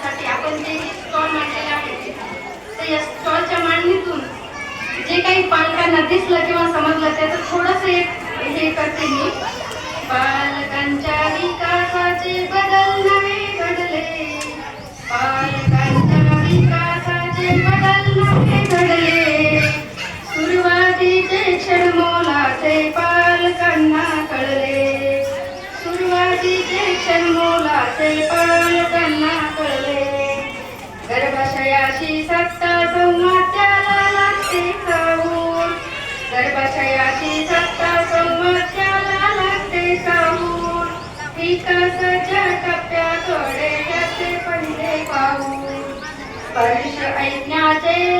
करण्यासाठी आपण जे स्टॉल मांडलेले आहे तर या स्टॉलच्या मांडणीतून जे काही पालकांना दिसलं किंवा समजलं त्याचं थोडस एक हे करते मी. पालकांच्या विकासाचे बदल नवे घडले. पालकांच्या विकासाचे बदल नवे घडले. सुरुवातीचे क्षण मोलाचे पालकांना कळले. सुरुवातीचे क्षण मोलाचे गर्भाशयाशी सत्ता संवाद त्याला लागते साहून गर्भाशयाशी सत्ता संवाद त्याला लागते साहून विकासाच्या टप्प्या थोडे त्याचे पहिले पाऊल. स्पर्श ऐकण्याचे